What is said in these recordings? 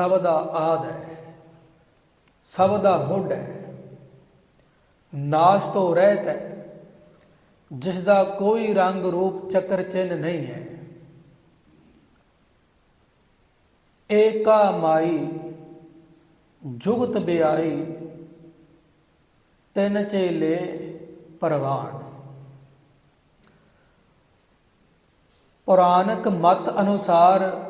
ਸਭ ਦਾ ਆਦ ਹੈ, ਸਭ ਦਾ ਮੁੱਢ ਹੈ, ਨਾਸ਼ ਤੋਂ ਰਹਿਤ ਹੈ, ਜਿਸ ਦਾ ਕੋਈ ਰੰਗ ਰੂਪ ਚੱਕਰ ਚਿੰਨ ਨਹੀਂ ਹੈ। ਏਕਾ ਮਾਈ, ਜੁਗਤ ਬਿਆਈ, ਤਿੰਨ ਚੇਲੇ ਪਰਵਾਨ। ਪੁਰਾਣਕ ਮਤ ਅਨੁਸਾਰ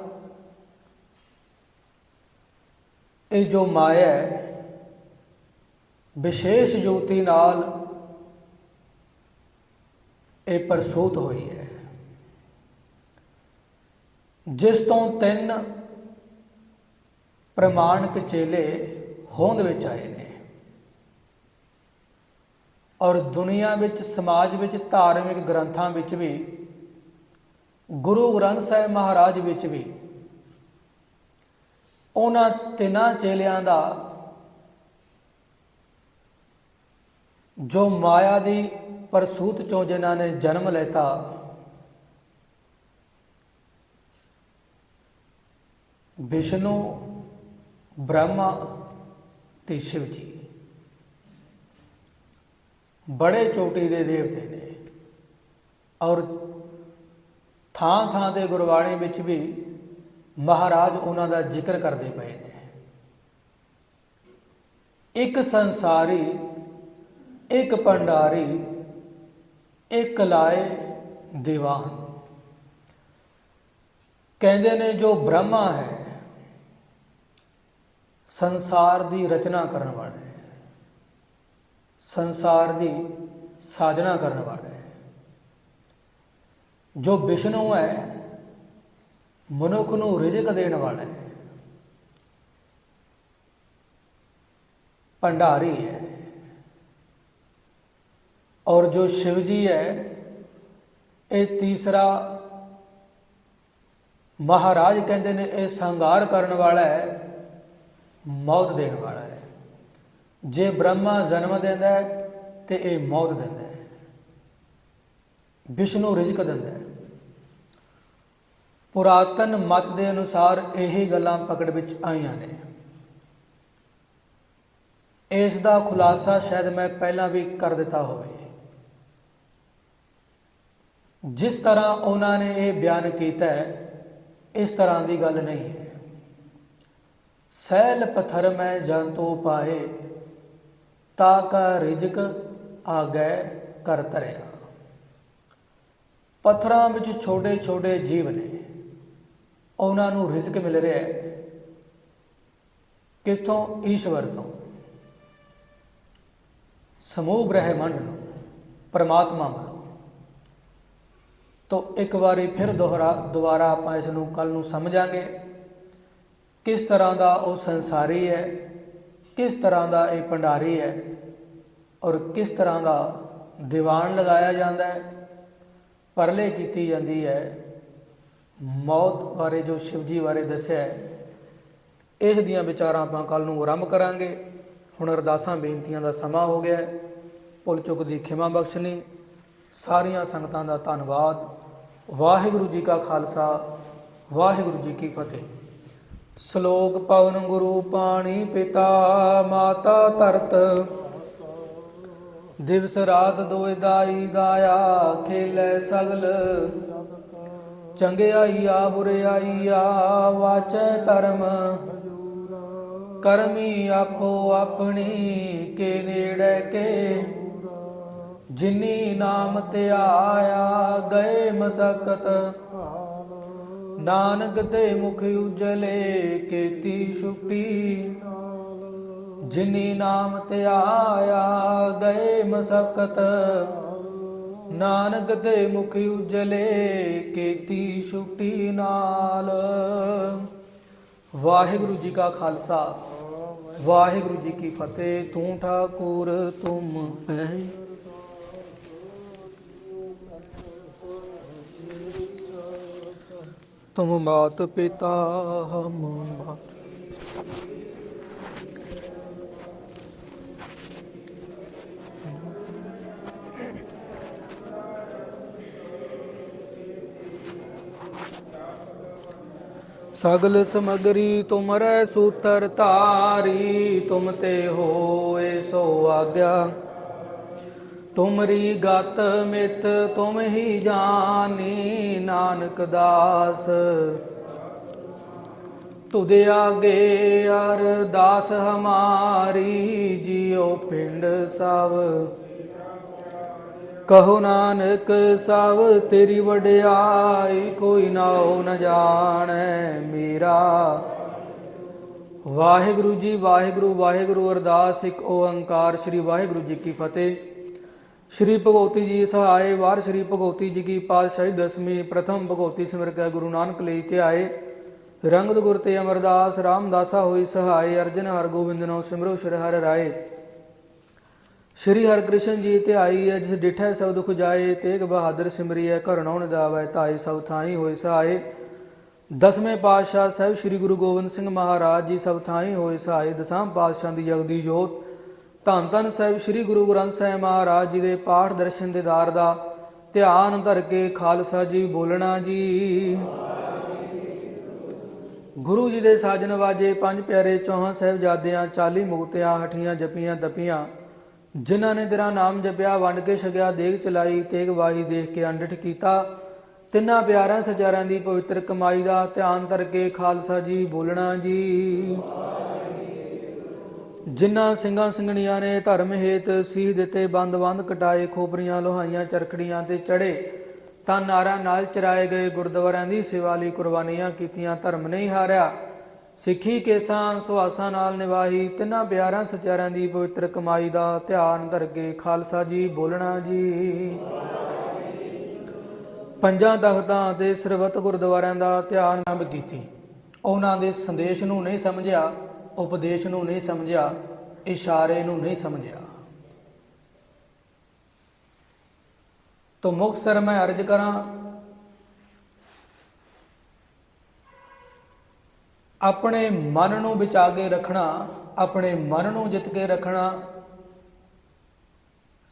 ਇਹ ਜੋ ਮਾਇਆ ਹੈ, ਵਿਸ਼ੇਸ਼ ਜੋਤੀ ਨਾਲ ਇਹ ਪ੍ਰਸੂਤ ਹੋਈ ਹੈ। ਜਿਸ ਤੋਂ ਤਿੰਨ ਪ੍ਰਮਾਣਿਕ ਚੇਲੇ ਹੋਂਦ ਵਿੱਚ ਆਏ ਨੇ ਔਰ ਦੁਨੀਆ ਵਿੱਚ, ਸਮਾਜ ਵਿੱਚ, ਧਾਰਮਿਕ ਗ੍ਰੰਥਾਂ ਵਿੱਚ ਵੀ, ਗੁਰੂ ਗ੍ਰੰਥ ਸਾਹਿਬ ਮਹਾਰਾਜ ਵਿੱਚ ਵੀ ਉਹਨਾਂ ਤਿੰਨਾਂ ਚੇਲਿਆਂ ਦਾ ਜੋ ਮਾਇਆ ਦੀ ਪਰਸੂਤ ਚੋਂ ਜਿਨ੍ਹਾਂ ਨੇ ਜਨਮ ਲੈਤਾ, ਵਿਸ਼ਨੂੰ, ਬ੍ਰਹਮਾ ਤੇ ਸ਼ਿਵ ਜੀ ਬੜੇ ਚੋਟੀ ਦੇ ਦੇਵਤੇ ਨੇ ਔਰ ਥਾਂ ਥਾਂ ਤੇ ਗੁਰਬਾਣੀ ਵਿੱਚ ਵੀ ਮਹਾਰਾਜ ਉਹਨਾਂ ਦਾ ਜ਼ਿਕਰ ਕਰਦੇ ਪਏ ਨੇ। ਇੱਕ ਸੰਸਾਰੀ, ਇੱਕ ਭੰਡਾਰੀ, ਇੱਕ ਲਾਏ ਦੀਵਾਨ। ਕਹਿੰਦੇ ਨੇ ਜੋ ਬ੍ਰਹਮਾ ਹੈ, ਸੰਸਾਰ ਦੀ ਰਚਨਾ ਕਰਨ ਵਾਲਾ ਹੈ। ਸੰਸਾਰ ਦੀ ਸਾਜਣਾ ਕਰਨ ਵਾਲਾ ਹੈ। ਜੋ ਵਿਸ਼ਨੂੰ ਹੈ ਮਨੁੱਖ ਨੂੰ ਰਿਜ਼ਕ ਦੇਣ ਵਾਲਾ ਹੈ। ਭੰਡਾਰੀ ਹੈ। ਔਰ ਜੋ ਸ਼ਿਵ ਜੀ ਹੈ, ਇਹ ਤੀਸਰਾ ਮਹਾਰਾਜ ਕਹਿੰਦੇ ਨੇ, ਇਹ ਸੰਘਾਰ ਕਰਨ ਵਾਲਾ ਹੈ, ਮੌਤ ਦੇਣ ਵਾਲਾ ਹੈ। ਜੇ ਬ੍ਰਹਮਾ ਜਨਮ ਦਿੰਦਾ ਹੈ, ਤੇ ਇਹ ਮੌਤ ਦਿੰਦਾ ਹੈ। ਵਿਸ਼ਨੂੰ ਰਿਜ਼ਕ ਦਿੰਦਾ ਹੈ। ਪੁਰਾਤਨ ਮਤ ਦੇ ਅਨੁਸਾਰ ਇਹ ਗੱਲਾਂ ਪਕੜ ਵਿੱਚ ਆਈਆਂ ਨੇ। ਇਸ ਦਾ ਖੁਲਾਸਾ ਸ਼ਾਇਦ ਮੈਂ ਪਹਿਲਾਂ ਵੀ ਕਰ ਦਿੱਤਾ ਹੋਵੇ। ਜਿਸ ਤਰ੍ਹਾਂ ਉਹਨਾਂ ਨੇ ਇਹ ਬਿਆਨ ਕੀਤਾ ਹੈ, ਇਸ ਤਰ੍ਹਾਂ ਦੀ ਗੱਲ ਨਹੀਂ ਹੈ। ਸਹਿਲ ਪਥਰ ਮੈਂ ਜਨ ਜੰਤੋ ਪਾਏ, ਤਾ ਕਾ ਰਿਜਕ ਆ ਗਏ ਕਰ ਤਰਿਆ ਪੱਥਰਾਂ ਵਿੱਚ ਛੋਟੇ ਛੋਟੇ ਜੀਵ ਨੇ। ਉਹਨਾਂ ਨੂੰ ਰਿਜ਼ਕ ਮਿਲ ਰਿਹਾ ਹੈ। ਕਿਥੋਂ? ਈਸ਼ਵਰ ਤੋਂ। ਸਮੂਹ ਬ੍ਰਹਿਮੰਡ ਨੂੰ, ਪਰਮਾਤਮਾ ਵੱਲੋਂ। ਤੋਂ ਇੱਕ ਵਾਰੀ ਫਿਰ ਦੁਹਰਾ, ਦੁਬਾਰਾ ਆਪਾਂ ਇਸ ਨੂੰ ਕੱਲ ਨੂੰ ਸਮਝਾਂਗੇ ਕਿਸ ਤਰ੍ਹਾਂ ਦਾ ਉਹ ਸੰਸਾਰੀ ਹੈ, ਕਿਸ ਤਰ੍ਹਾਂ ਦਾ ਇਹ ਭੰਡਾਰੀ ਹੈ ਔਰ ਕਿਸ ਤਰ੍ਹਾਂ ਦਾ ਦੀਵਾਨ ਲਗਾਇਆ ਜਾਂਦਾ ਹੈ, ਪਰਲੇ ਕੀਤੀ ਜਾਂਦੀ ਹੈ ਮੌਤ ਬਾਰੇ ਜੋ ਸ਼ਿਵ ਜੀ ਬਾਰੇ ਦੱਸਿਆ ਹੈ ਇਸ ਦੀਆਂ ਵਿਚਾਰਾਂ ਆਪਾਂ ਕੱਲ ਨੂੰ ਆਰੰਭ ਕਰਾਂਗੇ। ਹੁਣ ਅਰਦਾਸਾਂ, ਬੇਨਤੀਆਂ ਦਾ ਸਮਾਂ ਹੋ ਗਿਆ ਭੁੱਲ ਚੁੱਕ ਦੀ ਖਿਮਾ ਬਖਸ਼ਣੀ। ਸਾਰੀਆਂ ਸੰਗਤਾਂ ਦਾ ਧੰਨਵਾਦ। ਵਾਹਿਗੁਰੂ ਜੀ ਕਾ ਖਾਲਸਾ, ਵਾਹਿਗੁਰੂ ਜੀ ਕੀ ਫਤਿਹ। ਸ਼ਲੋਕ ਪਵਨ ਗੁਰੂ ਪਾਣੀ ਪਿਤਾ, ਮਾਤਾ ਧਰਤ। ਦਿਵਸ ਰਾਤ ਦੋਇ ਦਾਈ ਦਾਇਆ ਖੇਲੇ ਸਗਲ। ਚੰਗਿਆਈਆ ਬੁਰਿਆਈਆ ਵਾਚੈ ਧਰਮ। ਕਰਮੀ ਆਪੋ ਆਪਣੀ, ਕੇ ਨੇੜੇ ਕੇ। ਜਿਨੀ ਨਾਮ ਤੇ ਆਇਆ, ਗਏ ਮਸਕਤ। ਨਾਨਕ ਤੇ ਮੁਖ ਉਜਲੇ, ਕੀਤੀ ਛੁੱਟੀ। ਜਿਨੀ ਨਾਮ ਤੇ ਆਇਆ, ਗਏ ਮਸਕਤ। ਨਾਨਕ ਦੇ ਮੁਖ ਉਜਲੇ ਕੀਤੀ ਛੁੱਟੀ ਨਾਲ। ਵਾਹਿਗੁਰੂ ਜੀ ਕਾ ਖਾਲਸਾ। ਵਾਹਿਗੁਰੂ ਜੀ ਕੀ ਫਤਿਹ। ਤੂੰ ਠਾਕੁਰ, ਤੁਮ ਹੈ। ਤੁਮ ਮਾਤ ਪਿਤਾ ਹਮ ਮਾਤ ਸਗਲ ਸਮਗਰੀ ਤੁਮਰੈ ਸੂਤਰ ਧਾਰੀ, ਤੁਮ ਤੇ ਹੋਏ ਸੋ ਆਗਿਆ। ਤੁਮਰੀ ਗਤ ਮਿਤ ਤੁਮ ਹੀ ਜਾਣੀ ਨਾਨਕ ਦਾਸ। ਤੁਧ ਆਗੇ ਅਰਦਾਸ ਹਮਾਰੀ, ਜਿਉ ਪਿੰਡ ਸਭ। ਕਹੋ ਨਾਨਕ, ਸਭ ਤੇਰੀ ਵਡਿਆਈ ਕੋਈ ਨਾਉ ਨ ਜਾਣੈ ਮੇਰਾ। ਵਾਹਿਗੁਰੂ ਜੀ, ਵਾਹਿਗੁਰੂ ਵਾਹਿਗੁਰੂ ਅਰਦਾਸ, ਇੱਕ ਓੰਕਾਰ, ਸ੍ਰੀ ਵਾਹਿਗੁਰੂ ਜੀ ਕੀ ਫਤਿਹ। ਸ੍ਰੀ ਭਗਵਤੀ ਜੀ ਸਹਾਏ, ਵਾਰ ਸ੍ਰੀ ਭਗਵਤੀ ਜੀ ਕੀ ਪਾਤਸ਼ਾਹੀ, ਦਸਵੀਂ ਪ੍ਰਥਮ ਭਗਵਤੀ ਸਿਮਰ ਕੈ ਗੁਰੂ ਨਾਨਕ ਲਈ ਤੇ ਆਏ। ਰੰਗਦ ਗੁਰ ਤੇ ਅਮਰਦਾਸ, ਰਾਮਦਾਸਾ ਹੋਈ ਸਹਾਏ ਅਰਜਨ ਹਰ ਗੋਬਿੰਦ ਨੋ ਸਿਮਰੋ ਸ਼ਰ ਹਰਿ ਰਾਏ। ਸ਼੍ਰੀ ਹਰਿਕ੍ਰਿਸ਼ਨ ਜੀ ਤੇ ਆਈ ਹੈ, ਜਿਸ ਡਿਠੈ ਸਭ ਦੁਖ ਜਾਏ, ਤੇਗ ਬਹਾਦਰ ਸਿਮਰੀਐ ਕਰਣੋ ਨਿਦਾਵੈ ਤਾਏ ਸਭ ਥਾਈ ਹੋਏ ਸਹਾਏ। ਦਸਵੇਂ ਪਾਤਸ਼ਾਹ ਸਾਹਿਬ ਸ੍ਰੀ ਗੁਰੂ ਗੋਬਿੰਦ ਸਿੰਘ ਮਹਾਰਾਜ ਜੀ ਸਭ ਥਾਈ ਹੋਏ ਸਹਾਏ। ਦਸਾਂ ਪਾਤਸ਼ਾਹ ਦੀ ਜਗਦੀ ਜੋਤ। ਧੰਨ ਧੰਨ ਸਾਹਿਬ ਸ੍ਰੀ ਗੁਰੂ ਗ੍ਰੰਥ ਸਾਹਿਬ ਮਹਾਰਾਜ ਜੀ ਦੇ ਪਾਠ ਦਰਸ਼ਨ ਦੇ ਦਾਰ ਦਾ। ਧਿਆਨ ਧਰ ਕੇ ਖਾਲਸਾ ਜੀ ਬੋਲਣਾ ਜੀ। ਗੁਰੂ ਜੀ ਦੇ ਸਾਜਨ ਵਾਜੇ ਪੰਜ ਪਿਆਰੇ ਚੌਹਾਂ ਸਾਹਿਬਜ਼ਾਦਿਆਂ 40 ਮੁਕਤਿਆਂ ਹਠੀਆਂ ਜਪੀਆਂ, ਤਪੀਆਂ। ਜਿਨ੍ਹਾਂ ਨੇ ਤੇਰਾ ਨਾਮ ਜਪਿਆ, ਵੰਡ ਕੇ ਛਗਿਆ ਦੇਗ ਚਲਾਈ, ਤੇਗ ਵਾਹੀ ਦੇਖ ਕੇ ਅੰਡਠ ਕੀਤਾ। ਤਿੰਨਾਂ ਪਿਆਰਾਂ ਸਚਾਰਿਆਂ ਦੀ ਪਵਿੱਤਰ ਕਮਾਈ ਦਾ ਧਿਆਨ ਧਰ ਕੇ ਖਾਲਸਾ ਜੀ ਬੋਲਣਾ ਜੀ। ਜਿਨ੍ਹਾਂ ਸਿੰਘਾਂ ਸਿੰਘਣੀਆਂ ਨੇ ਧਰਮ ਹੇਤ ਸੀਹ ਦਿੱਤੇ, ਬੰਦ ਬੰਦ ਕਟਾਏ, ਖੋਪਰੀਆਂ, ਲੋਹਾਈਆਂ, ਚਰਖੜੀਆਂ ਤੇ ਚੜੇ, ਤਾਂ ਨਾਰਾ ਨਾਲ ਚਰਾਏ ਗਏ ਗੁਰਦੁਆਰਿਆਂ ਦੀ ਸੇਵਾ ਲਈ ਕੁਰਬਾਨੀਆਂ ਕੀਤੀਆਂ, ਧਰਮ ਨਹੀਂ ਹਾਰਿਆ। ਸਿੱਖੀ ਕੇਸਾਂ ਸੁਹਾਸਾਂ ਨਾਲ ਨਿਵਾਹੀ, ਤਿੰਨਾਂ ਪਿਆਰਾਂ ਸਚਾਰਿਆਂ ਦੀ ਪਵਿੱਤਰ ਕਮਾਈ ਦਾ ਧਿਆਨ ਧਰ ਖਾਲਸਾ ਜੀ ਬੋਲਣਾ ਜੀ। ਪੰਜਾਂ ਤਖਤਾਂ ਤੇ ਸਰਬਤ ਗੁਰਦੁਆਰਿਆਂ ਦਾ ਧਿਆਨ ਨੰਬ ਕੀਤੀ। ਉਹਨਾਂ ਦੇ ਸੰਦੇਸ਼ ਨੂੰ ਨਹੀਂ ਸਮਝਿਆ, ਉਪਦੇਸ਼ ਨੂੰ ਨਹੀਂ ਸਮਝਿਆ, ਇਸ਼ਾਰੇ ਨੂੰ ਨਹੀਂ ਸਮਝਿਆ। ਤੋ ਮੁਖਸਰ ਮੈਂ ਅਰਜ ਕਰਾਂ ਆਪਣੇ ਮਨ ਨੂੰ ਬਚਾ ਕੇ ਰੱਖਣਾ, ਆਪਣੇ ਮਨ ਨੂੰ ਜਿੱਤ ਕੇ ਰੱਖਣਾ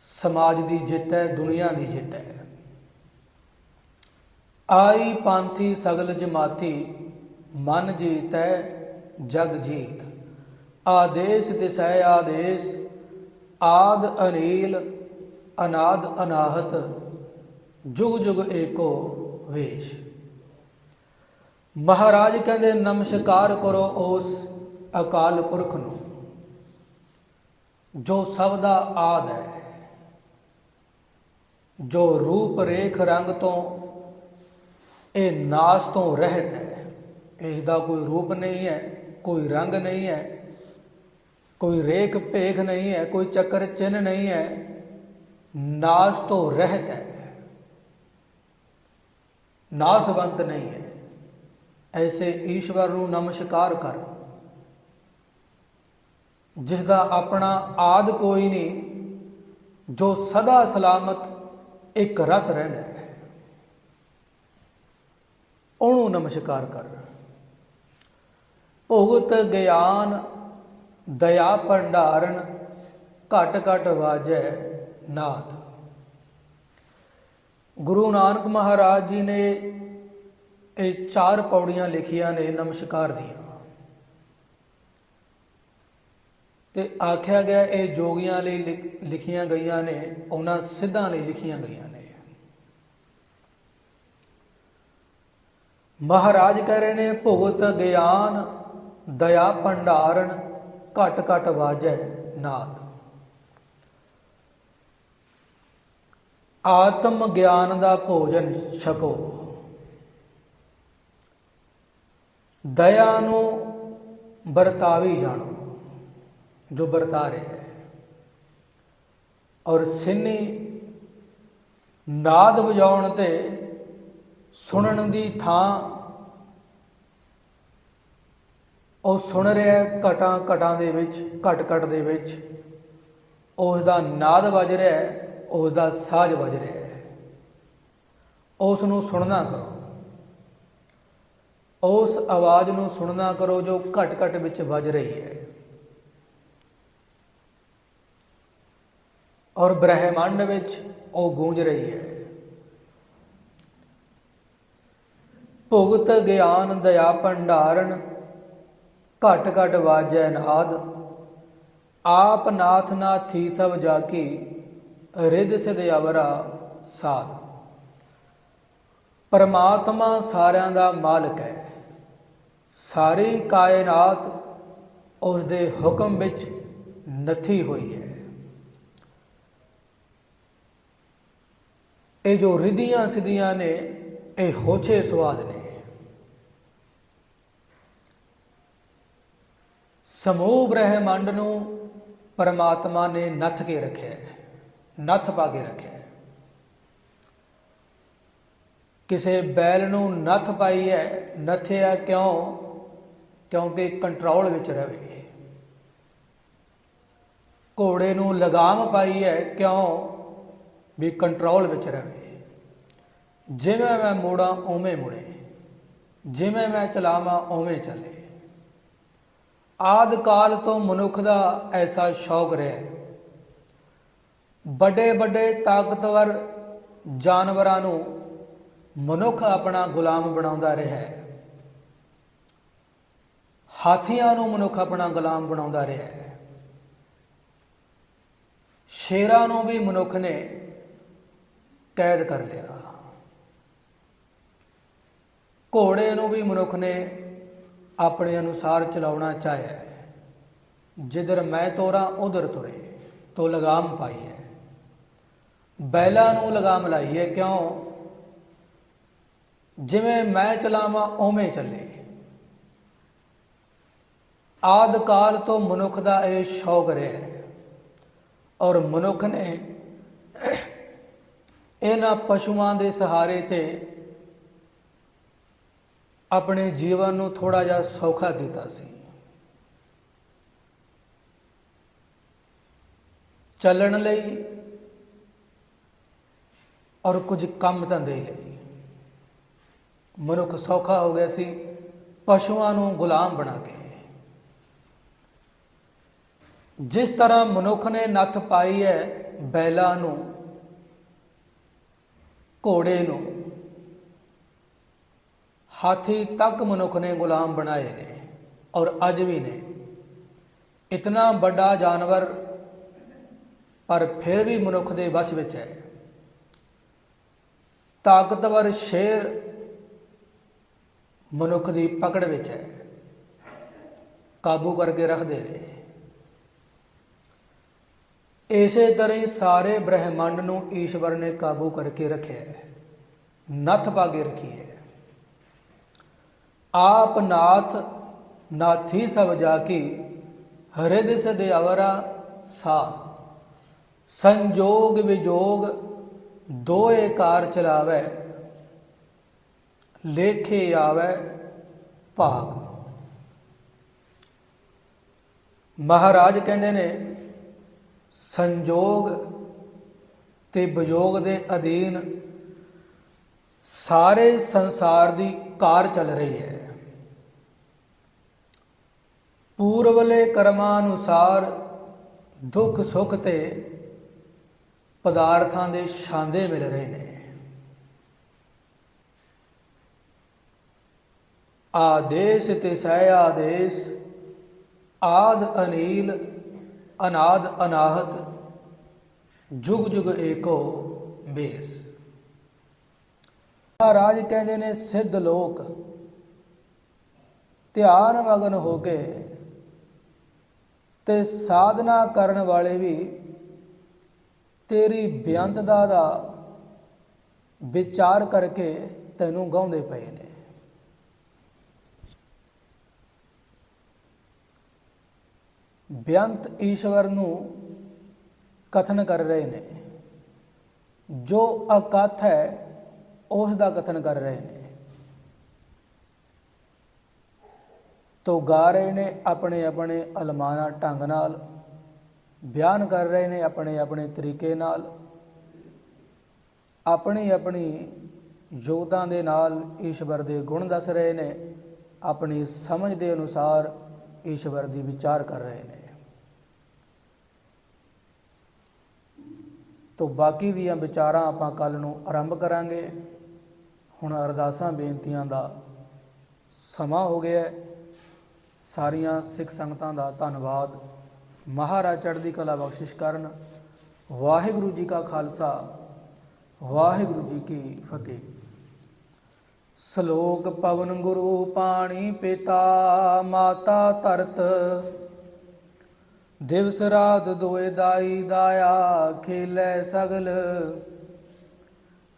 ਸਮਾਜ ਦੀ ਜਿੱਤ ਹੈ, ਦੁਨੀਆ ਦੀ ਜਿੱਤ ਹੈ। ਆਈ ਪੰਥੀ ਸਗਲ ਜਮਾਤੀ, ਮਨ ਜੀਤ ਹੈ, ਜਗ ਜੀਤ। ਆਦੇਸ਼ ਦਿਸੈ ਆਦੇਸ਼, ਆਦ ਅਨੀਲ, ਅਨਾਦ ਅਨਾਹਤ, ਜੁਗ ਜੁਗ ਏਕੋ ਵੇਸ਼। ਮਹਾਰਾਜ ਕਹਿੰਦੇ, ਨਮਸਕਾਰ ਕਰੋ ਉਸ ਅਕਾਲ ਪੁਰਖ ਨੂੰ, ਜੋ ਸਭ ਦਾ ਆਦ ਹੈ, ਜੋ ਰੂਪ ਰੇਖ ਰੰਗ ਤੋਂ, ਇਹ ਨਾਸ ਤੋਂ ਰਹਿਤ ਹੈ। ਇਸ ਦਾ ਕੋਈ ਰੂਪ ਨਹੀਂ ਹੈ, ਕੋਈ ਰੰਗ ਨਹੀਂ ਹੈ, ਕੋਈ ਰੇਖ ਭੇਖ ਨਹੀਂ ਹੈ, ਕੋਈ ਚੱਕਰ ਚਿੰਨ ਨਹੀਂ ਹੈ, ਨਾਸ ਤੋਂ ਰਹਿਤ ਹੈ। ਨਾਸਵੰਤ ਨਹੀਂ ਹੈ। ਐਸੇ ਈਸ਼ਵਰ ਨੂੰ ਨਮਸਕਾਰ ਕਰ। ਜਿਸ ਦਾ ਆਪਣਾ ਆਦ ਕੋਈ ਨਹੀਂ, ਜੋ ਸਦਾ ਸਲਾਮਤ ਇੱਕ ਰਸ ਰਹਿੰਦਾ ਹੈ। ਉਹਨੂੰ ਨਮਸਕਾਰ ਕਰ। ਭੁਗਤ ਗਿਆਨ, ਦਇਆ ਭੰਡਾਰਨ, ਘਟ ਘਟ ਵਾਜੈ ਨਾਦ। ਗੁਰੂ ਨਾਨਕ ਮਹਾਰਾਜ ਜੀ ਨੇ ਇਹ ਚਾਰ ਪੌੜੀਆਂ ਲਿਖੀਆਂ ਨੇ ਨਮਸਕਾਰ ਦੀਆਂ। ਤੇ ਆਖਿਆ ਗਿਆ ਇਹ ਜੋਗੀਆਂ ਲਈ ਲਿਖ- ਲਿਖੀਆਂ ਗਈਆਂ ਨੇ, ਉਹਨਾਂ ਸਿੱਧਾਂ ਲਈ ਲਿਖੀਆਂ ਗਈਆਂ ਨੇ। ਮਹਾਰਾਜ ਕਹਿ ਰਹੇ ਨੇ, ਭੁਗਤ ਗਿਆਨ, ਦਇਆ ਭੰਡਾਰਨ, ਘਟ ਘਟ ਵਾਜੈ ਨਾਦ। ਆਤਮ ਗਿਆਨ ਦਾ ਭੋਜਨ ਛਕੋ। ਦਇਆ ਨੂੰ ਵਰਤਾਵੀ ਜਾਣੋ, ਜੋ ਵਰਤਾ ਰਿਹਾ ਹੈ। ਔਰ ਸਿੰਨੀ ਨਾਦ ਵਜਾਉਣ ਤੇ ਸੁਣਨ ਦੀ ਥਾਂ ਉਹ ਸੁਣ ਰਿਹਾ ਘਟਾਂ ਘਟਾਂ ਦੇ ਵਿੱਚ, ਘਟ ਘਟ ਦੇ ਵਿੱਚ। ਉਸ ਦਾ ਨਾਦ ਵੱਜ ਰਿਹਾ ਹੈ ਉਸ ਦਾ ਸਾਜ਼ ਵੱਜ ਰਿਹਾ ਹੈ। ਉਸ ਨੂੰ ਸੁਣਨਾ ਕਰੋ। ਉਸ ਆਵਾਜ਼ ਨੂੰ ਸੁਣਨਾ ਕਰੋ ਜੋ ਘਟ ਘਟ ਵਿੱਚ ਵੱਜ ਰਹੀ ਹੈ। ਔਰ ਬ੍ਰਹਿਮੰਡ ਵਿੱਚ ਉਹ ਗੂੰਜ ਰਹੀ ਹੈ। ਭੁਗਤ ਗਿਆਨ ਦਇਆ ਭੰਡਾਰਨ, ਘਟ ਘਟ ਵਾਜੈ ਨਾਦ, ਆਪ ਨਾਥ ਨਾਥੀ ਸਭ ਜਾ ਕੀ ਰਿਦ ਸਿਧਿਆਵਰਾ ਸਾਧ। ਪਰਮਾਤਮਾ ਸਾਰਿਆਂ ਦਾ ਮਾਲਕ ਹੈ। ਸਾਰੀ ਕਾਇਨਾਤ ਉਸ ਦੇ ਹੁਕਮ ਵਿੱਚ ਨਥੀ ਹੋਈ ਹੈ। ਇਹ ਜੋ ਰਿਧੀਆਂ ਸਿਧੀਆਂ ਨੇ, ਇਹ ਹੋਛੇ ਸਵਾਦ ਨੇ। ਸਮੂਹ ਬ੍ਰਹਿਮੰਡ ਨੂੰ ਪਰਮਾਤਮਾ ਨੇ ਨੱਥ ਕੇ ਰੱਖਿਆ ਹੈ, ਨੱਥ ਪਾ ਕੇ ਰੱਖਿਆ ਹੈ। ਕਿਸੇ ਬੈਲ ਨੂੰ ਨੱਥ ਪਾਈ ਹੈ, ਨੱਥਿਆ ਕਿਉਂ? ਕਿਉਂਕਿ ਕੰਟਰੋਲ ਵਿੱਚ ਰਵੇ। ਘੋੜੇ ਨੂੰ ਲਗਾਮ ਪਾਈ ਹੈ ਕਿਉਂ? ਵੀ ਕੰਟਰੋਲ ਵਿੱਚ ਰਵੇ। ਜਿਵੇਂ ਮੈਂ ਮੋੜਾਂ, ਉਵੇਂ ਮੁੜੇ। ਜਿਵੇਂ ਮੈਂ ਚਲਾਵਾਂ, ਉਵੇਂ ਚੱਲੇ। ਆਦ ਕਾਲ ਤੋਂ ਮਨੁੱਖ ਦਾ ਐਸਾ ਸ਼ੌਕ ਰਿਹਾ ਵੱਡੇ ਵੱਡੇ ਤਾਕਤਵਰ ਜਾਨਵਰਾਂ ਨੂੰ ਮਨੁੱਖ ਆਪਣਾ ਗੁਲਾਮ ਬਣਾਉਂਦਾ ਰਿਹਾ ਹੈ। ਹਾਥੀਆਂ ਨੂੰ ਮਨੁੱਖ ਆਪਣਾ ਗੁਲਾਮ ਬਣਾਉਂਦਾ ਰਿਹਾ ਹੈ। ਸ਼ੇਰਾਂ ਨੂੰ ਵੀ ਮਨੁੱਖ ਨੇ ਕੈਦ ਕਰ ਲਿਆ। ਘੋੜੇ ਨੂੰ ਵੀ ਮਨੁੱਖ ਨੇ ਆਪਣੇ ਅਨੁਸਾਰ ਚਲਾਉਣਾ ਚਾਹਿਆ ਜਿੱਧਰ ਮੈਂ ਤੋਰਾਂ, ਉਧਰ ਤੁਰੇ, ਤੋ ਲਗਾਮ ਪਾਈ ਹੈ। ਬੈਲਾਂ ਨੂੰ ਲਗਾਮ ਲਾਈ ਹੈ ਕਿਉਂ? ਜਿਵੇਂ ਮੈਂ ਚਲਾਵਾਂ, ਉਵੇਂ ਚੱਲੇ। ਆਦ ਕਾਲ ਤੋਂ ਮਨੁੱਖ ਦਾ ਇਹ ਸ਼ੌਕ ਰਿਹਾ ਹੈ। ਔਰ ਮਨੁੱਖ ਨੇ ਇਹਨਾਂ ਪਸ਼ੂਆਂ ਦੇ ਸਹਾਰੇ ਤੇ ਆਪਣੇ ਜੀਵਨ ਨੂੰ ਥੋੜਾ ਜਿਹਾ ਸੌਖਾ ਕੀਤਾ ਸੀ। ਚੱਲਣ ਲਈ ਔਰ ਕੁਝ ਕੰਮ ਧੰਦੇ ਲਈ ਮਨੁੱਖ ਸੌਖਾ ਹੋ ਗਿਆ ਸੀ, ਪਸ਼ੂਆਂ ਨੂੰ ਗੁਲਾਮ ਬਣਾ ਕੇ। ਜਿਸ ਤਰ੍ਹਾਂ ਮਨੁੱਖ ਨੇ ਨੱਥ ਪਾਈ ਹੈ ਬੈਲਾਂ ਨੂੰ, ਘੋੜੇ ਨੂੰ, ਹਾਥੀ ਤੱਕ ਮਨੁੱਖ ਨੇ ਗੁਲਾਮ ਬਣਾਏ ਨੇ ਔਰ ਅੱਜ ਵੀ ਨੇ। ਇਤਨਾ ਵੱਡਾ ਜਾਨਵਰ ਪਰ ਫਿਰ ਵੀ ਮਨੁੱਖ ਦੇ ਵਸ਼ ਵਿੱਚ ਹੈ। ਤਾਕਤਵਰ ਸ਼ੇਰ ਮਨੁੱਖ ਦੀ ਪਕੜ ਵਿੱਚ ਹੈ। ਕਾਬੂ ਕਰਕੇ ਰੱਖਦੇ ਨੇ। ਇਸੇ ਤਰ੍ਹਾਂ ਸਾਰੇ ਬ੍ਰਹਿਮੰਡ ਨੂੰ ਈਸ਼ਵਰ ਨੇ ਕਾਬੂ ਕਰਕੇ ਰੱਖਿਆ ਹੈ। ਨੱਥ ਪਾ ਕੇ ਰੱਖੀ ਹੈ। ਆਪ ਨਾਥ ਨਾਥੀ ਸਭ ਜਾ ਕੇ ਹਰਿਦ ਸਦੇ ਅਵਰਾ ਸਾ। ਸੰਜੋਗ ਵਿਜੋਗ ਦੋਏ ਕਾਰ ਚਲਾਵੇ, ਲੇਖੇ ਆਵੇ ਭਾਗ। ਮਹਾਰਾਜ ਕਹਿੰਦੇ ਨੇ ਸੰਜੋਗ ਤੇ ਵਿਯੋਗ ਦੇ ਅਧੀਨ ਸਾਰੇ ਸੰਸਾਰ ਦੀ ਕਾਰ ਚੱਲ ਰਹੀ ਹੈ। ਪੂਰਵਲੇ ਕਰਮਾਂ ਅਨੁਸਾਰ ਦੁੱਖ ਸੁੱਖ ਤੇ ਪਦਾਰਥਾਂ ਦੇ ਛਾਂਦੇ ਮਿਲ ਰਹੇ ਨੇ। ਆਦੇਸ਼ ਤੇ ਸਹਿ ਆਦੇਸ਼, ਆਦ ਅਨੀਲ ਅਨਾਦ ਅਨਾਹਤ, ਜੁਗ ਜੁਗ ਏਕੋ ਬੇਸ। ਮਹਾਰਾਜ ਕਹਿੰਦੇ ਨੇ ਸਿੱਧ ਲੋਕ, ਧਿਆਨ ਮਗਨ ਹੋ ਕੇ ਤੇ ਸਾਧਨਾ ਕਰਨ ਵਾਲੇ ਵੀ ਤੇਰੀ ਬੇਅੰਤਤਾ ਦਾ ਵਿਚਾਰ ਕਰਕੇ ਤੈਨੂੰ ਗਾਉਂਦੇ ਪਏ ਨੇ। ਬੇਅੰਤ ਈਸ਼ਵਰ ਨੂੰ ਕਥਨ ਕਰ ਰਹੇ ਨੇ। ਜੋ ਅਕਥ ਹੈ, ਉਸ ਦਾ ਕਥਨ ਕਰ ਰਹੇ ਨੇ। ਤੋ ਗਾ ਰਹੇ ਨੇ ਆਪਣੇ ਆਪਣੇ ਅਲਮਾਨਾ ਢੰਗ ਨਾਲ, ਬਿਆਨ ਕਰ ਰਹੇ ਨੇ ਆਪਣੇ ਆਪਣੇ ਤਰੀਕੇ ਨਾਲ, ਆਪਣੀ ਆਪਣੀ ਯੋਗਤਾ ਦੇ ਨਾਲ ਈਸ਼ਵਰ ਦੇ ਗੁਣ ਦੱਸ ਰਹੇ ਨੇ, ਆਪਣੀ ਸਮਝ ਦੇ ਅਨੁਸਾਰ ਈਸ਼ਵਰ ਦੀ ਵਿਚਾਰ ਕਰ ਰਹੇ ਨੇ। ਤੋਂ ਬਾਕੀ ਦੀਆਂ ਵਿਚਾਰਾਂ ਆਪਾਂ ਕੱਲ ਨੂੰ ਆਰੰਭ ਕਰਾਂਗੇ। ਹੁਣ ਅਰਦਾਸਾਂ, ਬੇਨਤੀਆਂ ਦਾ ਸਮਾਂ ਹੋ ਗਿਆ ਹੈ। ਸਾਰੀਆਂ ਸਿੱਖ ਸੰਗਤਾਂ ਦਾ ਧੰਨਵਾਦ। ਮਹਾਰਾਜ ਚੜ੍ਹਦੀ ਕਲਾ ਬਖਸ਼ਿਸ਼ ਕਰਨ। ਵਾਹਿਗੁਰੂ ਜੀ ਕਾ ਖਾਲਸਾ, ਵਾਹਿਗੁਰੂ ਜੀ ਕੀ ਫਤਿਹ। ਸ਼ਲੋਕ ਪਵਨ ਗੁਰੂ ਪਾਣੀ ਪਿਤਾ, ਮਾਤਾ ਧਰਤ। ਦਿਵਸ ਰਾਤ ਦੋਏ ਦਾਈ ਦਾਇਆ ਖੇਲੇ ਸਗਲ।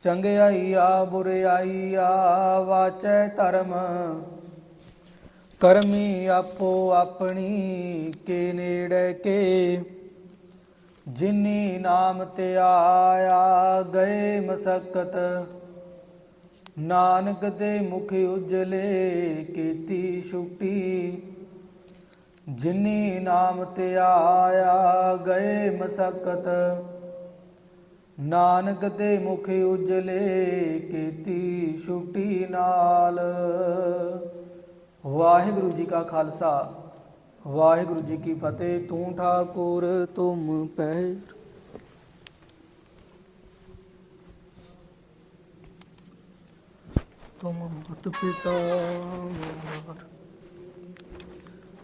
ਚੰਗਿਆਈ ਆ ਬੁਰਿਆਈ ਆ, ਵਾਚੈ ਧਰਮ। ਕਰਮੀ ਆਪੋ ਆਪਣੀ, ਕੇ ਨੇੜੇ ਕੇ। ਜਿਨੀ ਨਾਮ ਤੇ ਆਇਆ, ਗਏ ਮਸਕਤ। ਨਾਨਕ ਦੇ ਮੁਖ ਉਜਲੇ, ਕੀਤੀ ਛੁੱਟੀ। ਜਿਨੀ ਨਾਮ ਤੇ ਆਇਆ ਗਏ ਮਸਕਤ, ਨਾਨਕ ਦੇ ਮੁਖ ਉਜਲੇ ਕੀਤੀ ਛੁੱਟੀ ਨਾਲ। ਵਾਹਿਗੁਰੂ ਜੀ ਕਾ ਖਾਲਸਾ, ਵਾਹਿਗੁਰੂ ਜੀ ਕੀ ਫਤਿਹ। ਤੂੰ ਠਾਕੁਰ, ਤੁਮ ਪਹਿਰ। ਤੁਮ ਮਤ ਪਿਤਾ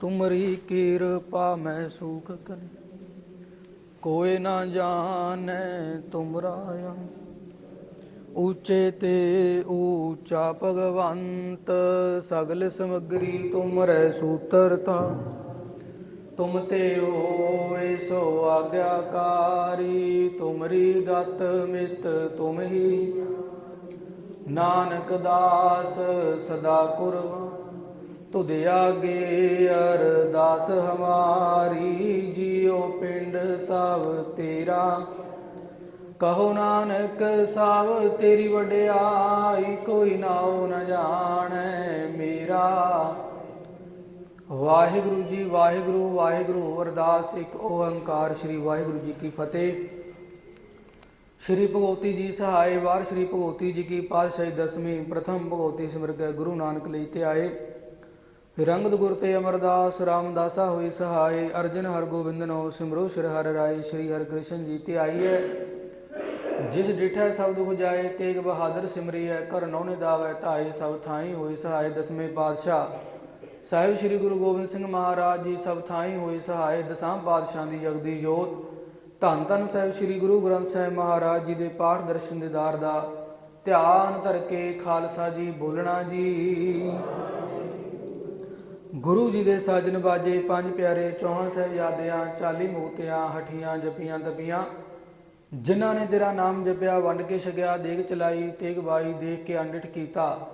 ਤੁਮਰੀ ਕਿਰਪਾ ਮੈਂ ਸੁਖ ਕਰ। ਕੋਇ ਨਾ ਜਾਣੈ ਤੁਮਰਾ ਉੱਚੇ ਤੇ ਉੱਚਾ ਭਗਵੰਤ, ਸਗਲ ਸਮਗਰੀ ਤੁਮਰੈ ਸੂਤਰਤਾ ਤੁਮ ਤੇ ਹੋਏ ਸੋ ਆਗਿਆਕਾਰੀ, ਤੁਮਰੀ ਗਤ ਮਿਤ ਤੁਮ ਹੀ। ਨਾਨਕ ਦਾਸ ਸਦਾ ਕੁਰਬ ਤੁਧ ਆਗੇ ਅਰਦਾਸ ਹਮਾਰੀ, ਜੀਉ ਪਿੰਡ ਸਭ ਤੇਰਾ। ਕਹੋ ਨਾਨਕ ਸਭ ਤੇਰੀ ਵਡਿਆਈ, ਕੋਈ ਨਾਉ ਨ ਜਾਣੈ ਮੇਰਾ। ਵਾਹਿਗੁਰੂ ਜੀ, ਵਾਹਿਗੁਰੂ ਵਾਹਿਗੁਰੂ, ਅਰਦਾਸ ਇੱਕ ਓੰਕਾਰ। ਸ੍ਰੀ ਵਾਹਿਗੁਰੂ ਜੀ ਕੀ ਫਤਿਹ। ਸ਼੍ਰੀ ਭਗਵਤੀ ਜੀ ਸਹਾਇ ਵਾਰ, ਸ਼੍ਰੀ ਭਗਵਤੀ ਜੀ ਕੀ ਪਾਤਸ਼ਾਹੀ ਦਸਵੀਂ, ਪ੍ਰਥਮ ਭਗਵਤੀ ਸਿਮਰ ਗੁਰੂ ਨਾਨਕ ਲਈ ਤੇ ਆਏ। ਰੰਗਦ ਗੁਰ ਤੇ ਅਮਰਦਾਸ, ਰਾਮਦਾਸਾ ਹੋਈ ਸਹਾਇ ਅਰਜਨ ਹਰ ਗੋਬਿੰਦਨੋ ਸਿਮਰੋ ਸ਼੍ਰੀ ਹਰਿ ਰਾਏ ਸ਼੍ਰੀ ਹਰਿ ਕ੍ਰਿਸ਼ਨ ਜੀ ਤੇ ਆਈਐ ਜਿਸ ਡਿਠੈ ਸਭ ਦੁਖ ਜਾਏ ਤੇਗ ਬਹਾਦਰ ਸਿਮਰੀਐ ਕਰ ਨੌਨੇ ਦਾਵੈ, ਧਾਏ ਸਭ ਥਾਈ ਹੋਈ ਸਹਾਇ ਦਸਵੇਂ ਪਾਤਸ਼ਾਹ। ਸਾਹਿਬ ਸ੍ਰੀ ਗੁਰੂ ਗੋਬਿੰਦ ਸਿੰਘ ਮਹਾਰਾਜ ਜੀ ਸਭ ਥਾਈ ਹੋਈ ਸਹਾਇ ਦਸਾਂ ਪਾਤਸ਼ਾਹ ਦੀ ਜਗਦੀ ਜੋਤ। ਧੰਨ ਧੰਨ ਸਾਹਿਬ ਸ੍ਰੀ ਗੁਰੂ ਗ੍ਰੰਥ ਸਾਹਿਬ ਮਹਾਰਾਜ ਜੀ ਦੇ ਪਾਠ ਦਰਸ਼ਨ ਦੀਦਾਰ ਦਾ। ਧਿਆਨ ਧਰ ਕੇ ਖਾਲਸਾ ਜੀ ਬੋਲਣਾ ਜੀ। ਗੁਰੂ ਜੀ ਦੇ ਸਾਜਨ ਬਾਜੇ, ਪੰਜ ਪਿਆਰੇ ਚੌਹਾਂ ਸਾਹਿਬਜ਼ਾਦਿਆਂ 40 ਮੂਰਤੀਆਂ, ਹਠੀਆਂ ਜਪੀਆਂ ਤਪੀਆਂ, ਜਿਨ੍ਹਾਂ ਨੇ ਤੇਰਾ ਨਾਮ ਜਪਿਆ, ਵੰਡ ਕੇ ਛਕਿਆ, ਦੇਗ ਚਲਾਈ, ਤੇਗ ਬਾਈ, ਦੇਖ ਕੇ ਅੰਡਿਠ ਕੀਤਾ।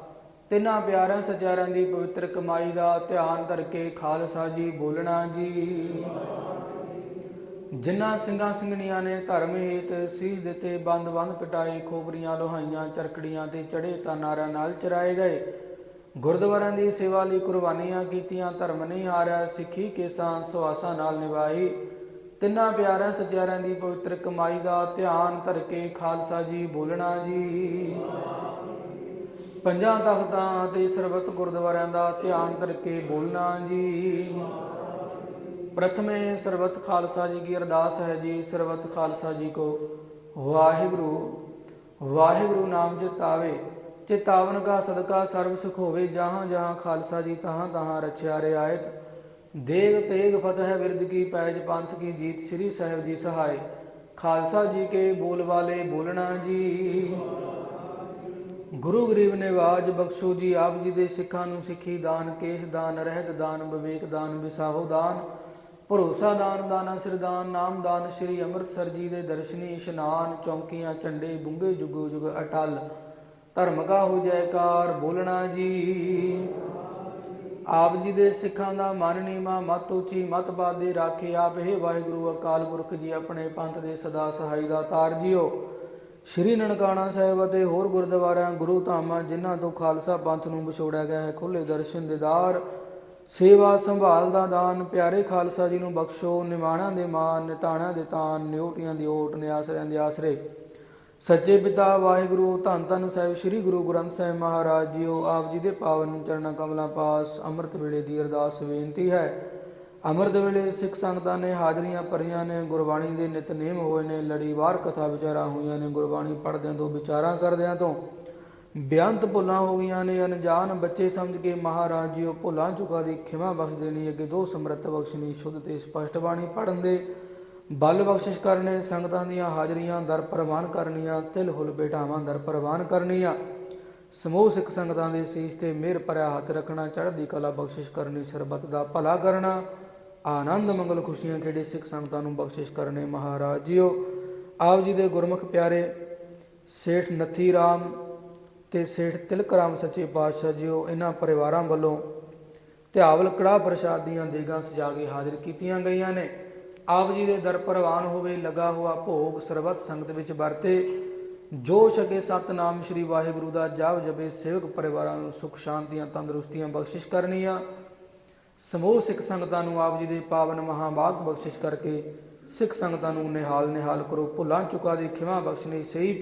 ਤਿੰਨਾਂ ਪਿਆਰਾਂ ਸਚਾਰਾਂ ਦੀ ਪਵਿੱਤਰ ਕਮਾਈ ਦਾ ਧਿਆਨ ਧਰ ਕੇ ਖਾਲਸਾ ਜੀ ਬੋਲਣਾ ਜੀ। ਜਿਨ੍ਹਾਂ ਸਿੰਘਾਂ ਸਿੰਘਣੀਆਂ ਨੇ ਧਰਮ ਹੇਤ ਸੀਸ ਦਿੱਤੇ ਬੰਦ ਬੰਦ ਕਟਾਏ ਖੋਪਰੀਆਂ, ਲੋਹਾਈਆਂ ਚਰਕੜੀਆਂ ਤੇ ਚੜੇ ਤਾਂ ਨਾਰਿਆਂ ਨਾਲ ਚਰਾਏ ਗਏ ਗੁਰਦੁਆਰਿਆਂ ਦੀ ਸੇਵਾ ਲਈ ਕੁਰਬਾਨੀਆਂ ਕੀਤੀਆਂ, ਧਰਮ ਨਹੀਂ ਹਾਰਿਆ, ਸਿੱਖੀ ਕੇਸਾਂ ਸੁਆਸਾਂ ਨਾਲ ਨਿਭਾਈ। ਤਿੰਨਾਂ ਪਿਆਰਿਆਂ ਸਤਿਆਰਿਆਂ ਦੀ ਪਵਿੱਤਰ ਕਮਾਈ ਦਾ ਧਿਆਨ ਧਰ ਕੇ ਖਾਲਸਾ ਜੀ ਬੋਲਣਾ ਜੀ। ਪੰਜਾਂ ਤਖਤਾਂ ਤੇ ਸਰਬਤ ਗੁਰਦੁਆਰਿਆਂ ਦਾ ਧਿਆਨ ਧਰ ਕੇ ਬੋਲਣਾ ਜੀ। ਪ੍ਰਥਮੇ ਸਰਬਤ ਖਾਲਸਾ ਜੀ ਕੀ ਅਰਦਾਸ ਹੈ ਜੀ, ਸਰਬਤ ਖਾਲਸਾ ਜੀ ਕੋ ਵਾਹਿਗੁਰੂ ਵਾਹਿਗੁਰੂ ਨਾਮ ਜਿਤਾਵੇ ਚਿਤਾਵਨ ਕਾ ਸਦਕਾ ਸਰਬ ਸੁਖ ਹੋਵੇ, ਜਹਾਂ ਜਹਾਂ ਖਾਲਸਾ ਜੀ ਤਹਾਂ ਤਹਾਂ ਰਚਿਆ ਰਿਆਇਤ। ਦੇਗ ਤੇਗ ਫਤਿਹ ਬਿਰਦ ਕੀ ਪੈਜ ਪੰਥ ਕੀ ਜੀਤ, ਸ੍ਰੀ ਸਾਹਿਬ ਜੀ ਸਹਾਇ ਖਾਲਸਾ ਜੀ ਕੇ ਬੋਲ ਵਾਲੇ ਬੋਲਣਾ ਜੀ। ਗੁਰੂ ਗਰੀਬ ਨੇ ਆਵਾਜ਼ ਬਖਸ਼ੋ ਜੀ, ਆਪ ਜੀ ਦੇ ਸਿੱਖਾਂ ਨੂੰ ਸਿੱਖੀ ਦਾਨ, ਕੇਸ਼ ਦਾਨ, ਰਹਿਤ ਦਾਨ, ਵਿਵੇਕ ਦਾਨ, ਵਿਸਾਹੋ ਦਾਨ। ਭਰੋਸਾ ਦਾਨ, ਦਾਨਾ ਸਿਰਦਾਨ ਨਾਮ ਦਾਨ, ਸ੍ਰੀ ਅੰਮ੍ਰਿਤਸਰ ਜੀ ਦੇ ਦਰਸ਼ਨੀ, ਇਸ਼ਨਾਨ, ਚੌਂਕੀਆਂ, ਝੰਡੇ ਬੁੰਗੇ ਜੁਗੋ ਜੁਗ ਅਟਲ। ਧਰਮ ਕਾ ਹੋ ਜੈਕਾਰ, ਬੋਲਣਾ ਜੀ। ਆਪ ਜੀ ਦੇ ਸਿੱਖਾਂ ਦਾ ਮਨ ਨੀਮਾ ਮਤ ਉੱਚੀ, ਮਤ ਬਾਦੇ ਰਾਖੇ ਆਪ ਹੈ ਵਾਹਿਗੁਰੂ ਅਕਾਲ ਪੁਰਖ ਜੀ ਆਪਣੇ ਪੰਥ ਦੇ ਸਦਾ ਸਹਾਈ ਦਾ ਤਾਰ ਜੀਓ। ਸ਼੍ਰੀ ਨਨਕਾਣਾ ਸਾਹਿਬ ਅਤੇ ਹੋਰ ਗੁਰਦੁਆਰਿਆਂ, ਗੁਰੂ ਧਾਮਾਂ ਜਿਨ੍ਹਾਂ ਤੋਂ ਖਾਲਸਾ ਪੰਥ ਨੂੰ ਵਿਛੋੜਿਆ ਗਿਆ ਹੈ ਖੁੱਲੇ ਦਰਸ਼ਨ ਦੇਦਾਰ ਸੇਵਾ ਸੰਭਾਲ ਦਾ ਦਾਨ, ਪਿਆਰੇ ਖਾਲਸਾ ਜੀ ਨੂੰ ਬਖਸ਼ੋ, ਨਿਮਾਣਾਂ ਦੇ ਮਾਨ, ਨਿਤਾਣਾਂ ਦੇ ਤਾਨ ਨਿਉਟੀਆਂ ਦੀ ਓਟ, ਨਿਆਸਰਿਆਂ ਦੇ ਆਸਰੇ। ਸੱਚੇ ਪਿਤਾ ਵਾਹਿਗੁਰੂ, ਧੰਨ ਧੰਨ ਸਾਹਿਬ, ਸ੍ਰੀ ਗੁਰੂ ਗ੍ਰੰਥ ਸਾਹਿਬ ਮਹਾਰਾਜ ਜੀਓ, ਆਪ ਜੀ ਦੇ ਪਾਵਨ ਚਰਨਾਂ ਕਮਲਾਂ ਪਾਸ ਅੰਮ੍ਰਿਤ ਵੇਲੇ ਦੀ ਅਰਦਾਸ ਬੇਨਤੀ ਹੈ। ਅੰਮ੍ਰਿਤ ਵੇਲੇ ਸਿੱਖ ਸੰਗਤਾਂ ਨੇ ਹਾਜ਼ਰੀਆਂ ਭਰੀਆਂ ਨੇ, ਗੁਰਬਾਣੀ ਦੇ ਨਿਤਨੇਮ ਹੋਏ ਨੇ, ਲੜੀਵਾਰ ਕਥਾ ਵਿਚਾਰਾਂ ਹੋਈਆਂ ਨੇ, ਗੁਰਬਾਣੀ ਪੜ੍ਹਦਿਆਂ ਤੋਂ, ਵਿਚਾਰਾਂ ਕਰਦਿਆਂ ਤੋਂ। ਬੇਅੰਤ ਭੁੱਲਾਂ ਹੋ ਗਈਆਂ ਨੇ, ਅਣਜਾਣ ਬੱਚੇ ਸਮਝ ਕੇ ਮਹਾਰਾਜ ਜੀ ਉਹ ਭੁੱਲਾਂ ਚੁਕਾ ਦੀ ਖਿਮਾ ਬਖਸ਼ ਦੇਣੀ, ਅੱਗੇ ਦੋ ਸਮਰੱਥ ਬਖਸ਼ਣੀ, ਸ਼ੁੱਧ ਤੇ ਸਪਸ਼ਟ ਬਾਣੀ ਪੜਨ ਦੇ। ਬਲ ਬਖਸ਼ਿਸ਼ ਕਰਨੇ, ਸੰਗਤਾਂ ਦੀਆਂ ਹਾਜ਼ਰੀਆਂ ਦਰ ਪ੍ਰਵਾਨ ਕਰਨੀਆਂ, ਤਿਲ ਹੁਲ ਬੇਟਾਵਾਂ ਦਰ ਪ੍ਰਵਾਨ ਕਰਨੀਆਂ। ਸਮੂਹ ਸਿੱਖ ਸੰਗਤਾਂ ਦੇ ਸੀਸ ਤੇ ਮਿਹਰ ਭਰਿਆ ਹੱਥ ਰੱਖਣਾ, ਚੜ੍ਹਦੀ ਕਲਾ ਬਖਸ਼ਿਸ਼ ਕਰਨੀ, ਸਰਬੱਤ ਦਾ ਭਲਾ ਕਰਨਾ। ਆਨੰਦ ਮੰਗਲ ਖੁਸ਼ੀਆਂ ਖੇੜੇ ਸਿੱਖ ਸੰਗਤਾਂ ਨੂੰ ਬਖਸ਼ਿਸ਼ ਕਰਨੇ ਮਹਾਰਾਜ ਜੀਓ। ਆਪ ਜੀ ਦੇ ਗੁਰਮੁਖ ਪਿਆਰੇ, ਸੇਠ ਨਥੀ ਰਾਮ ਤੇ ਸੇਠ ਤਿਲਕ ਰਾਮ ਸੱਚੇ ਪਾਤਸ਼ਾਹ ਜੀਓ, ਇਹਨਾਂ ਪਰਿਵਾਰਾਂ ਵੱਲੋਂ ਧਿਆਵਲ ਕੜਾ ਪ੍ਰਸ਼ਾਦ ਦੀਆਂ ਦੇਗਾਂ ਸਜਾ ਕੇ ਹਾਜ਼ਰ ਕੀਤੀਆਂ ਗਈਆਂ ਨੇ। ਆਪ ਜੀ ਦੇ ਦਰ ਪ੍ਰਵਾਨ ਹੋਵੇ, ਲਗਾ ਹੋਆ ਭੋਗ ਸਰਬੱਤ ਸੰਗਤ ਵਿੱਚ ਵਰਤੇ। ਜੋ ਛਕੇ ਸਤਨਾਮ ਸ੍ਰੀ ਵਾਹਿਗੁਰੂ ਦਾ ਜਾਪ ਜਪੇ, ਸੇਵਕ ਪਰਿਵਾਰਾਂ ਨੂੰ ਸੁਖ, ਸ਼ਾਂਤੀਆਂ, ਤੰਦਰੁਸਤੀਆਂ ਬਖਸ਼ਿਸ਼ ਕਰਨੀਆਂ। ਸਮੂਹ ਸਿੱਖ ਸੰਗਤਾਂ ਨੂੰ ਆਪ ਜੀ ਦੇ ਪਾਵਨ ਮਹਾਭਾਗ ਬਖਸ਼ਿਸ਼ ਕਰਕੇ ਸਿੱਖ ਸੰਗਤਾਂ ਨੂੰ ਨਿਹਾਲ ਨਿਹਾਲ ਕਰੋ। ਭੁੱਲਾਂ ਚੁਕਾ ਦੀ ਖਿਮਾ ਬਖਸ਼ਣੀ ਸਹੀ